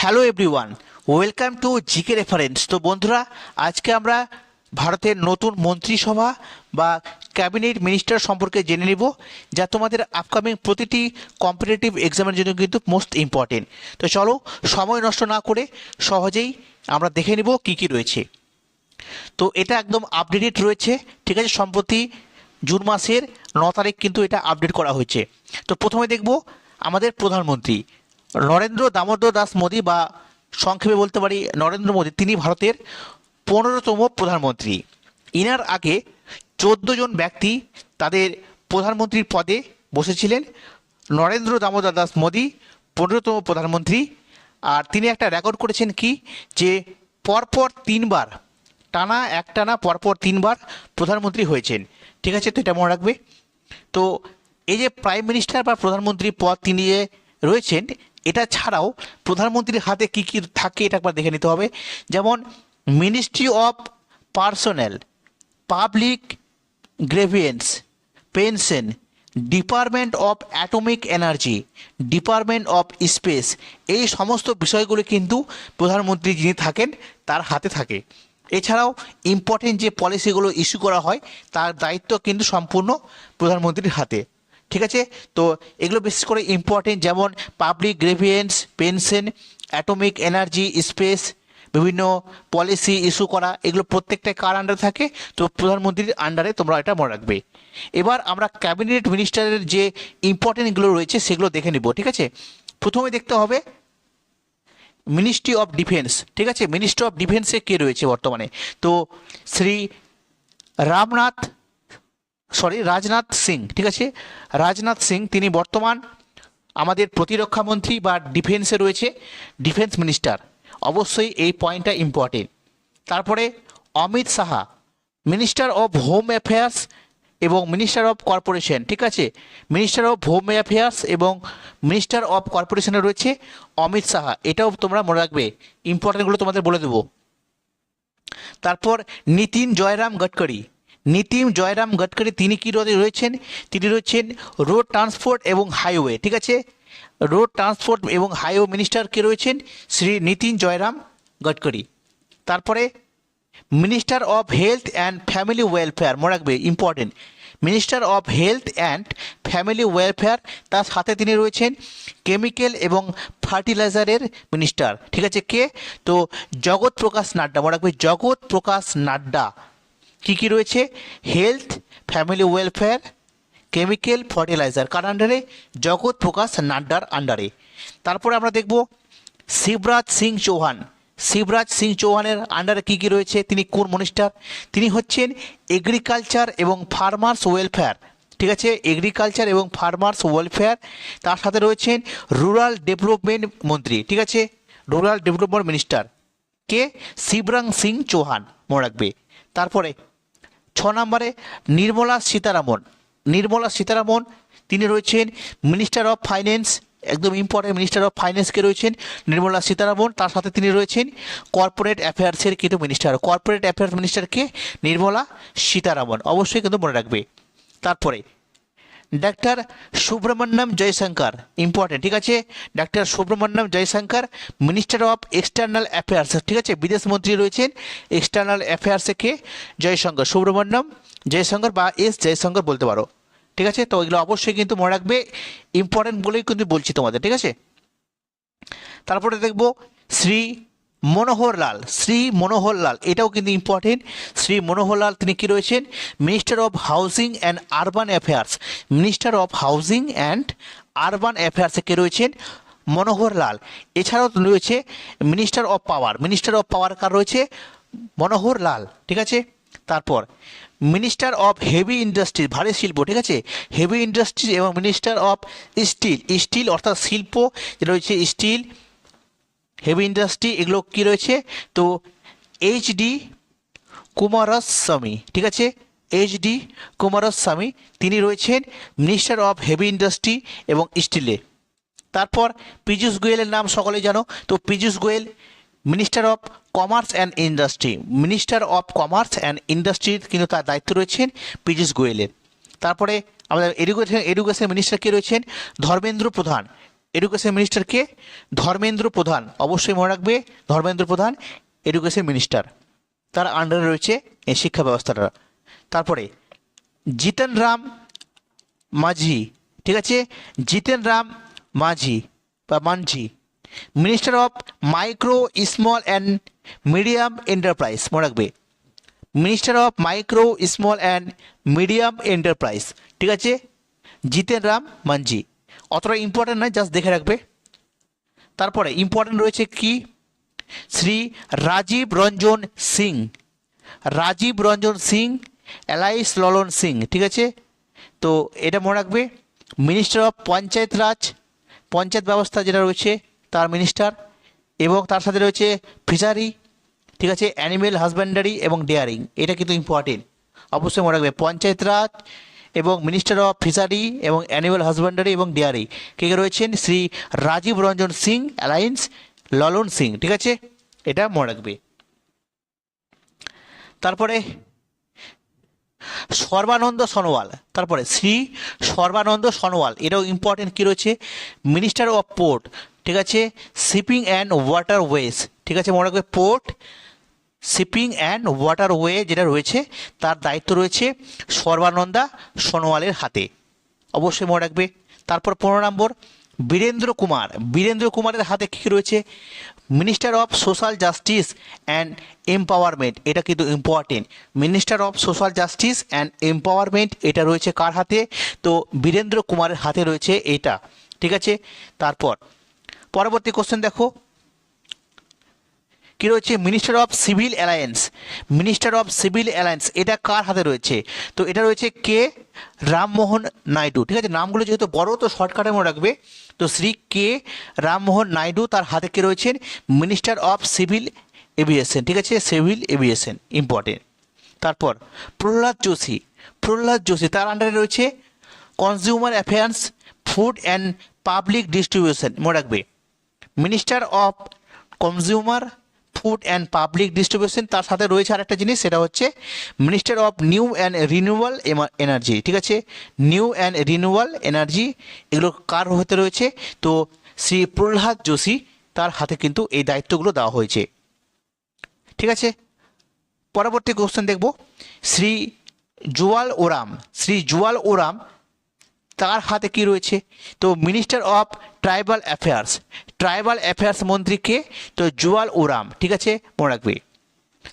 Hello everyone welcome to GK reference তো বন্ধুরা, আজকে আমরা ভারতের নতুন মন্ত্রিসভা বা ক্যাবিনেট মিনিস্টার সম্পর্কে জেনে নিব, যা তোমাদের আপকামিং প্রতিটি কম্পিটিটিভ এক্সামের জন্য কিন্তু মোস্ট ইম্পর্টেন্ট তো চলো, সময় নষ্ট না করে সহজেই আমরা দেখে নিব কী কী রয়েছে। তো এটা একদম আপডেটেড রয়েছে, ঠিক আছে, সম্প্রতি জুন মাসের ন তারিখ কিন্তু এটা আপডেট করা হয়েছে। তো প্রথমে দেখব আমাদের প্রধানমন্ত্রী। নরেন্দ্র দামোদর দাস মোদী বা সংক্ষেপে বলতে পারি নরেন্দ্র মোদী, তিনি ভারতের পনেরোতম প্রধানমন্ত্রী। ইনার আগে চোদ্দ জন ব্যক্তি তাদের প্রধানমন্ত্রীর পদে বসেছিলেন। নরেন্দ্র দামোদর দাস মোদী, পনেরোতম প্রধানমন্ত্রী। আর তিনি একটা রেকর্ড করেছেন কি? যে পরপর তিনবার, টানা একটানা পরপর তিনবার প্রধানমন্ত্রী হয়েছেন। ঠিক আছে? তো এটা মনে রাখবে। তো এই যে প্রাইম মিনিস্টার বা প্রধানমন্ত্রী পদ তিনি যে রয়েছেন এটা ছাড়াও প্রধানমন্ত্রীর হাতে কী কী থাকে এটা একবার দেখে নিতে হবে। যেমন ministry of personal public grievance pension department of atomic energy department of space এই সমস্ত বিষয়গুলো কিন্তু প্রধানমন্ত্রী যিনি থাকেন, তার হাতে থাকে। এছাড়াও ইম্পর্টেন্ট যে পলিসিগুলো ইস্যু করা হয়, তার দায়িত্ব কিন্তু সম্পূর্ণ প্রধানমন্ত্রীর হাতে। ঠিক আছে? তো এগুলো বিশেষ করে ইম্পর্টেন্ট যেমন public grievance pension atomic energy space বিভিন্ন পলিসি ইস্যু করা, এগুলো প্রত্যেকটা কার আন্ডারে থাকে? তো প্রধানমন্ত্রীর আন্ডারে তোমরা এটা মনে রাখবে। এবার আমরা ক্যাবিনেট মিনিস্টারের যে ইম্পর্টেন্টগুলো রয়েছে সেগুলো দেখে নিব, ঠিক আছে? প্রথমে দেখতে হবে মিনিস্ট্রি অফ ডিফেন্স ঠিক আছে? মিনিস্ট্রি অফ ডিফেন্সে কে রয়েছে বর্তমানে? তো শ্রী রামনাথ সরি রাজনাথ সিং ঠিক আছে? রাজনাথ সিং তিনি বর্তমান আমাদের প্রতিরক্ষা মন্ত্রী বা ডিফেন্সে রয়েছে ডিফেন্স মিনিস্টার অবশ্যই এই পয়েন্টটা ইম্পর্টেন্ট তারপরে Amit Shah minister of home affairs এবং মিনিস্টার অফ কর্পোরেশন ঠিক আছে? মিনিস্টার অফ হোম অ্যাফেয়ার্স এবং মিনিস্টার অফ কর্পোরেশনে রয়েছে অমিত সাহা। এটাও তোমরা মনে রাখবে ইম্পর্টেন্টগুলো তোমাদের বলে দেবো। তারপর নীতিন জয়রাম গডকরি নীতিন জয়রাম গডকরি, তিনি কী রোদে রয়েছেন? তিনি রয়েছেন রোড ট্রান্সপোর্ট এবং হাইওয়ে, ঠিক আছে? রোড ট্রান্সপোর্ট এবং হাইওয়ে মিনিস্টার কে রয়েছেন? শ্রী নীতিন জয়রাম গডকরি। তারপরে minister of health and family welfare, মনে রাখবে important minister of health and family welfare, তার সাথে তিনি রয়েছেন কেমিক্যাল এবং ফার্টিলাইজারের মিনিস্টার, ঠিক আছে? কে? তো জগৎ প্রকাশ নাড্ডা, মনে রাখবে, জগৎ প্রকাশ নাড্ডা। কী কী রয়েছে? Health family welfare chemical fertiliser কার আন্ডারে জগৎ প্রকাশ, নাড্ডার আন্ডারে তারপরে আমরা দেখব শিবরাজ সিং চৌহান। শিবরাজ সিং চৌহানের আন্ডারে কী কী রয়েছে? তিনি কোন মিনিস্টার তিনি হচ্ছেন এগ্রিকালচার এবং ফার্মার্স ওয়েলফেয়ার ঠিক আছে? এগ্রিকালচার এবং ফার্মার্স ওয়েলফেয়ার তার সাথে রয়েছেন রুরাল ডেভেলপমেন্ট মন্ত্রী। ঠিক আছে? রুরাল ডেভেলপমেন্ট মিনিস্টার কে? শিবরাং সিং চৌহান। মনে রাখবে। তারপরে ছ নম্বরে নির্মলা সীতারামন। নির্মলা সীতারামন, তিনি রয়েছেন মিনিস্টার অফ ফাইন্যান্স একদম ইম্পর্টেন্ট মিনিস্টার অফ ফাইন্যান্সকে রয়েছেন নির্মলা সীতারামন। তার সাথে তিনি রয়েছেন কর্পোরেট অ্যাফেয়ার্সের কিন্তু মিনিস্টার কর্পোরেট অ্যাফেয়ার্স মিনিস্টারকে নির্মলা সীতারামন। অবশ্যই কিন্তু মনে রাখবে। তারপরে ডাক্তার সুব্রমণ্যম জয়শঙ্কর ইম্পর্টেন্ট ঠিক আছে? Doctor Subrahmanyam Jaishankar minister of external affairs ঠিক আছে? বিদেশ মন্ত্রী রয়েছেন এক্সটার্নাল অ্যাফেয়ার্সে কে জয়শঙ্কর সুব্রমণ্যম জয়শঙ্কর বা এস জয়শঙ্কর বলতে পারো, ঠিক আছে? তো এগুলো অবশ্যই কিন্তু মনে রাখবে ইম্পর্টেন্ট বলেই কিন্তু বলছি তোমাদের, ঠিক আছে? তারপরে দেখব, শ্রী মনোহর লাল শ্রী মনোহর লাল এটাও কিন্তু ইম্পর্টেন্ট শ্রী মনোহর লাল তিনি কি রয়েছেন? Minister of housing and urban affairs minister of housing and urban অ্যাফেয়ার্সে কে রয়েছেন? মনোহর লাল এছাড়াও রয়েছে minister of power minister of power কার রয়েছে? মনোহর লাল ঠিক আছে? তারপর মিনিস্টার অফ হেভি ইন্ডাস্ট্রি ভারী শিল্প, ঠিক আছে? হেভি ইন্ডাস্ট্রি এবং মিনিস্টার অফ স্টিল স্টিল অর্থাৎ শিল্প রয়েছে স্টিল হেভি ইন্ডাস্ট্রি এগুলো কী রয়েছে? তো এইচডি কুমারস্বামী, ঠিক আছে? এইচডি কুমারস্বামী, তিনি রয়েছেন মিনিস্টার অফ হেভি ইন্ডাস্ট্রি এবং স্টিলে তারপর পীযূষ গোয়েলের নাম সকলেই জানো। তো Piyush Goyal minister of commerce and industry minister of commerce and ইন্ডাস্ট্রির কিন্তু তার দায়িত্ব রয়েছেন পীযূষ গোয়েলের। তারপরে আমাদের এডুকেশন এডুকেশন মিনিস্টার কে রয়েছেন ধর্মেন্দ্র প্রধান। এডুকেশন মিনিস্টারকে ধর্মেন্দ্র প্রধান। অবশ্যই মনে রাখবে, ধর্মেন্দ্র প্রধান এডুকেশন মিনিস্টার তার আন্ডারে রয়েছে এই শিক্ষা ব্যবস্থাটা। তারপরে, জিতেন রাম মাঝি, ঠিক আছে? জিতেন রাম মাঝি বা Manjhi minister of micro small and medium enterprise মনে রাখবে। Minister of micro small and medium enterprise ঠিক আছে? জিতেন রাম মানজি অতটা ইম্পর্টেন্ট নয় জাস্ট দেখে রাখবে। তারপরে ইম্পর্টেন্ট রয়েছে কি? শ্রী রাজীব রঞ্জন সিং। রাজীব রঞ্জন সিং এলাইস ললন সিং, ঠিক আছে? তো এটা মনে রাখবে মিনিস্টার অফ পঞ্চায়েত রাজ পঞ্চায়েত ব্যবস্থা যেটা রয়েছে, তার মিনিস্টার এবং তার সাথে রয়েছে ফিশারি ঠিক আছে? অ্যানিমেল হাজব্যান্ডারি এবং ডেয়ারিং এটা কিন্তু ইম্পর্টেন্ট অবশ্যই মনে রাখবে পঞ্চায়েত রাজ এবং মিনিস্টার অফ ফিশারি এবং অ্যানিমেল হাজব্যান্ডারি এবং ডেয়ারি কে কে রয়েছেন? শ্রী রাজীব রঞ্জন সিং অ্যালায়েন্স ললন সিং। ঠিক আছে? এটা মনে রাখবে। তারপরে সর্বানন্দ সনোয়াল। তারপরে শ্রী সর্বানন্দ সনোয়াল। এটাও ইম্পর্টেন্ট কী রয়েছে? মিনিস্টার অফ পোর্ট ঠিক আছে? শিপিং অ্যান্ড ওয়াটার ওয়েজ ঠিক আছে? মনে রাখবে? Port shipping and waterway যেটা রয়েছে, তার দায়িত্ব রয়েছে সর্বানন্দা সোনোয়ালের হাতে। অবশ্যই মনে রাখবে। তারপর পনেরো নম্বর, বীরেন্দ্র কুমার। বীরেন্দ্র কুমারের হাতে কী রয়েছে? Minister of social justice and empowerment এটা কিন্তু important minister of social justice and empowerment এটা রয়েছে কার হাতে? তো বীরেন্দ্র কুমারের হাতে রয়েছে এটা। ঠিক আছে? তারপর, পরবর্তী কোশ্চেন দেখো। কি রয়েছে? Minister of civil alliance minister of civil alliance এটা কার হাতে রয়েছে? তো এটা রয়েছে কে? রামমোহন নাইডু। ঠিক আছে? নামগুলো যেহেতু বড়, তো শর্টকাটে মনে রাখবে। তো শ্রী কে রামমোহন নাইডু, তার হাতে কে রয়েছেন? মিনিস্টার অফ সিভিল এভিয়েশন ঠিক আছে? সিভিল এভিয়েশন ইম্পর্টেন্ট তারপর, প্রহ্লাদ যোশী। প্রহ্লাদ যোশী, তার আন্ডারে রয়েছে consumer affairs food and public distribution মনে রাখবে। Minister of consumer food and public distribution তার সাথে রয়েছে আর একটা জিনিস, সেটা হচ্ছে minister of new and renewal energy ঠিক আছে? নিউ অ্যান্ড রিনিউয়াল এনার্জি এগুলো কার হতে রয়েছে? তো শ্রী প্রহ্লাদ যোশী, তার হাতে কিন্তু এই দায়িত্বগুলো দেওয়া হয়েছে। ঠিক আছে? পরবর্তী কোশ্চেন দেখব। শ্রী জুয়াল ওরাম, শ্রী জুয়াল ওরাম তার হাতে কি রয়েছে? তো minister of tribal affairs tribal affairs মন্ত্রীকে তো জুয়াল ওরাম ঠিক আছে? মনে রাখবে।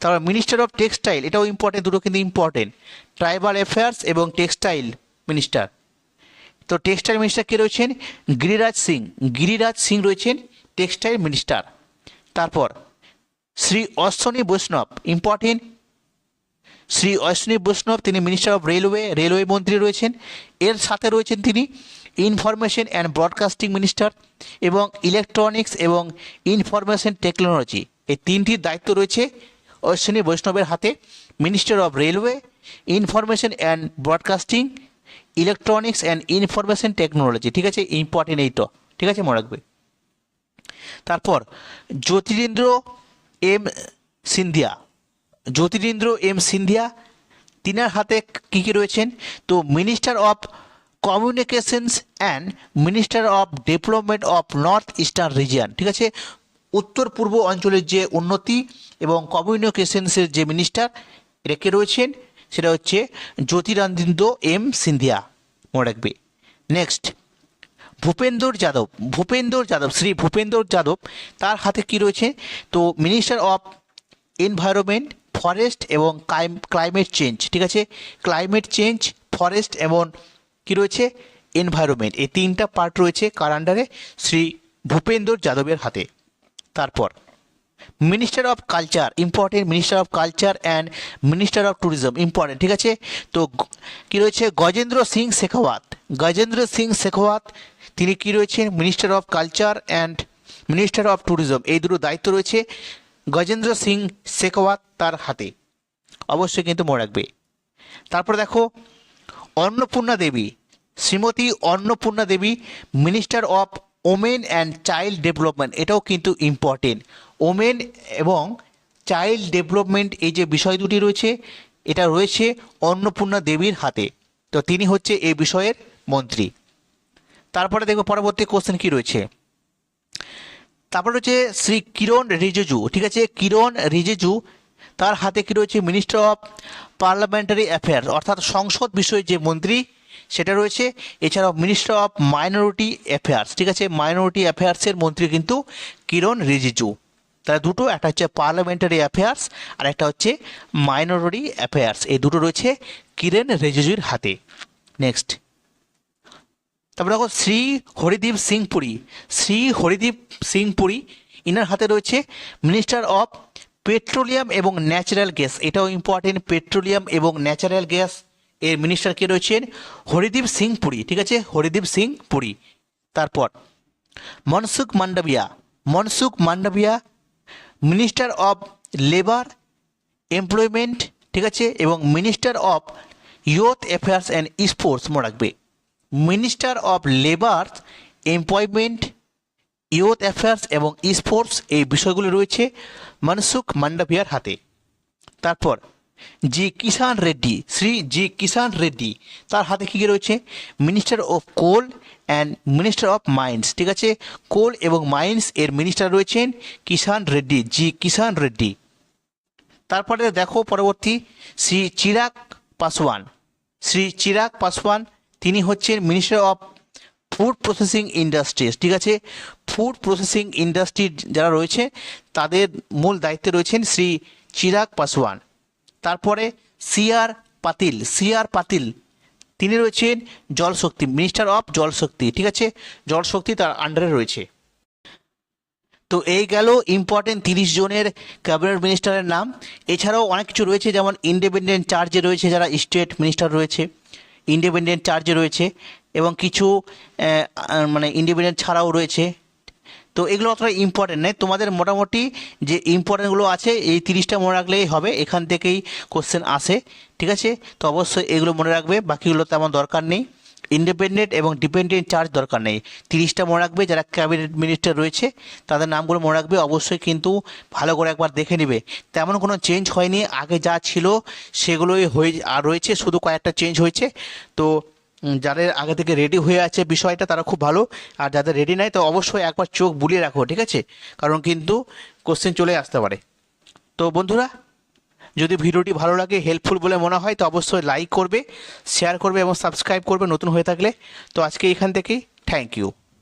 তারপর মিনিস্টার অফ টেক্সটাইল এটাও ইম্পর্টেন্ট দুটো কিন্তু ইম্পর্টেন্ট ট্রাইবাল অ্যাফেয়ার্স এবং টেক্সটাইল মিনিস্টার তো টেক্সটাইল মিনিস্টার কে রয়েছেন গিরিরাজ সিং। গিরিরাজ সিং রয়েছেন টেক্সটাইল মিনিস্টার তারপর শ্রী অশ্বনী বৈষ্ণব ইম্পর্টেন্ট শ্রী অশ্বিনী বৈষ্ণব, তিনি মিনিস্টার অফ রেলওয়ে রেলওয়ে মন্ত্রী রয়েছেন। এর সাথে রয়েছেন তিনি ইনফরমেশন অ্যান্ড ব্রডকাস্টিং মিনিস্টার এবং ইলেকট্রনিক্স এবং ইনফরমেশন টেকনোলজি এই তিনটির দায়িত্ব রয়েছে অশ্বিনী বৈষ্ণবের হাতে। Minister of railway information and broadcasting electronics and information technology ঠিক আছে? ইম্পর্টেন্ট এইটা ঠিক আছে? মনে রাখবে। তারপর, জ্যোতিরেন্দ্র এম সিন্ধিয়া। জ্যোতিরেন্দ্র এম সিন্ধিয়া, তিনার হাতে কী কী রয়েছেন? তো minister of communications and minister of development of north eastern region ঠিক আছে? উত্তর পূর্ব অঞ্চলের যে উন্নতি এবং কমিউনিকেশনসের যে মিনিস্টার কে রয়েছেন? সেটা হচ্ছে জ্যোতিরাদিত্য এম সিন্ধিয়া। মনে রাখবে। নেক্সট ভূপেন্দর যাদব। ভূপেন্দর যাদব, শ্রী ভূপেন্দর যাদব, তার হাতে কি রয়েছে? তো মিনিস্টার অফ এনভায়রনমেন্ট ফরেস্ট এবং ক্লাইমেট চেঞ্জ ঠিক আছে? ক্লাইমেট চেঞ্জ ফরেস্ট এবং কি রয়েছে? এনভায়রনমেন্ট এই তিনটা পার্ট রয়েছে কার আন্ডারে শ্রী ভূপেন্দর যাদবের হাতে। তারপর minister of culture important minister of culture and minister of tourism important ঠিক আছে? তো কি রয়েছে? গজেন্দ্র সিং শেখাওয়াত। গজেন্দ্র সিং শেখাওয়াত, তিনি কি রয়েছেন? Minister of culture and minister of tourism এই দুটো দায়িত্ব রয়েছে। গজেন্দ্র সিং শেখাওয়াত তার হাতে। অবশ্যই কিন্তু মনে রাখবে। তারপর দেখো, Annapurna Devi, Shrimati Annapurna Devi, minister of women and child development, এটাও কিন্তু ইম্পর্টেন্ট ওমেন এবং চাইল্ড ডেভেলপমেন্ট এই যে বিষয় দুটি রয়েছে, এটা রয়েছে অন্নপূর্ণা দেবীর হাতে। তো তিনি হচ্ছে এই বিষয়ের মন্ত্রী। তারপরে দেখব পরবর্তী কোশ্চেন কি রয়েছে? তারপর রয়েছে শ্রী কিরণ রিজিজু, ঠিক আছে? কিরণ রিজিজু, তার হাতে কি রয়েছে? মিনিস্টার অফ পার্লামেন্টারি অ্যাফেয়ার্স অর্থাৎ সংসদ বিষয়ে যে মন্ত্রী, সেটা রয়েছে। এছাড়াও মিনিস্টার অফ মাইনরিটি অ্যাফেয়ার্স ঠিক আছে? মাইনরিটি অ্যাফেয়ার্সের মন্ত্রী কিন্তু কিরণ রিজিজু। তাহলে দুটো, একটা হচ্ছে পার্লামেন্টারি অ্যাফেয়ার্স আর একটা হচ্ছে মাইনরিটি অ্যাফেয়ার্স এই দুটো রয়েছে কিরণ রিজিজুর হাতে। নেক্সট তারপরে দেখো শ্রী হরিদীপ সিং পুরী। শ্রী হরিদীপ সিং পুরী, ইনার হাতে রয়েছে মিনিস্টার অফ পেট্রোলিয়াম এবং ন্যাচারাল গ্যাস এটাও ইম্পর্টেন্ট পেট্রোলিয়াম এবং ন্যাচারাল গ্যাস এর মিনিস্টার কে রয়েছেন হরিদীপ সিং পুরী, ঠিক আছে? হরিদীপ সিং পুরী। তারপর Mansukh Mandaviya Mansukh Mandaviya minister of labour employment ঠিক আছে? এবং minister of youth affairs and sports মনে রাখবে। Minister of labour employment youth affairs এবং স্পোর্টস এই বিষয়গুলি রয়েছে মনসুখ মান্ডাভিয়ার হাতে। তারপর, জি কিষান রেড্ডি, শ্রী জি কিষান রেড্ডি, তার হাতে কী রয়েছে? Minister of coal and minister of mines ঠিক আছে? কোল এবং মাইন্স এর মিনিস্টার রয়েছেন কিষান রেড্ডি, জি কিষান রেড্ডি। তারপরে দেখো পরবর্তী, শ্রী চিরাগ পাসওয়ান, শ্রী চিরাগ পাসওয়ান তিনি হচ্ছেন minister of food processing industries ঠিক আছে? ফুড প্রসেসিং ইন্ডাস্ট্রির যারা রয়েছে, তাদের মূল দায়িত্বে রয়েছেন শ্রী চিরাগ পাসওয়ান। তারপরে সিআর পাতিল সিআর পাতিল, তিনি রয়েছেন জলশক্তি মিনিস্টার অফ জলশক্তি ঠিক আছে? জলশক্তি তার আন্ডারে রয়েছে। তো এই গেল ইম্পর্টেন্ট তিরিশ জনের ক্যাবিনেট মিনিস্টারের নাম। এছাড়াও অনেক কিছু রয়েছে, যেমন ইন্ডিপেন্ডেন্ট চার্জে রয়েছে যারা স্টেট মিনিস্টার রয়েছে। ইন্ডিপেন্ডেন্ট চার্জে রয়েছে এবং কিছু মানে ইন্ডিপেন্ডেন্ট ছাড়াও রয়েছে। তো এগুলো অতটা ইম্পর্টেন্ট নেই তোমাদের মোটামুটি যে ইম্পর্টেন্টগুলো আছে, এই তিরিশটা মনে রাখলেই হবে। এখান থেকেই কোশ্চেন আসে। ঠিক আছে? তো অবশ্যই এগুলো মনে রাখবে। বাকিগুলো তেমন দরকার নেই। ইন্ডিপেন্ডেন্ট এবং ডিপেন্ডেন্ট চার্জ দরকার নেই। তিরিশটা মনে রাখবে যারা ক্যাবিনেট মিনিস্টার রয়েছে, তাদের নামগুলো মনে রাখবে, অবশ্যই কিন্তু ভালো করে একবার দেখে নেবে। তেমন কোনো চেঞ্জ হয়নি, আগে যা ছিল সেগুলোই হয়ে আর রয়েছে, শুধু কয়েকটা চেঞ্জ হয়েছে। তো যাদের আগে থেকে রেডি হয়ে আছে বিষয়টা, তারা খুব ভালো। আর যাদের রেডি নাই, তো অবশ্যই একবার চোখ বুলিয়ে রাখো, ঠিক আছে? কারণ কিন্তু কোশ্চেন চলে আসতে পারে। তো বন্ধুরা যদি ভিডিওটি ভালো লাগে হেল্পফুল বলে মনে হয়, তো অবশ্যই লাইক করবে শেয়ার করবে এবং সাবস্ক্রাইব করবে নতুন হয়ে থাকলে। তো আজকে এখান থেকেই থ্যাংক ইউ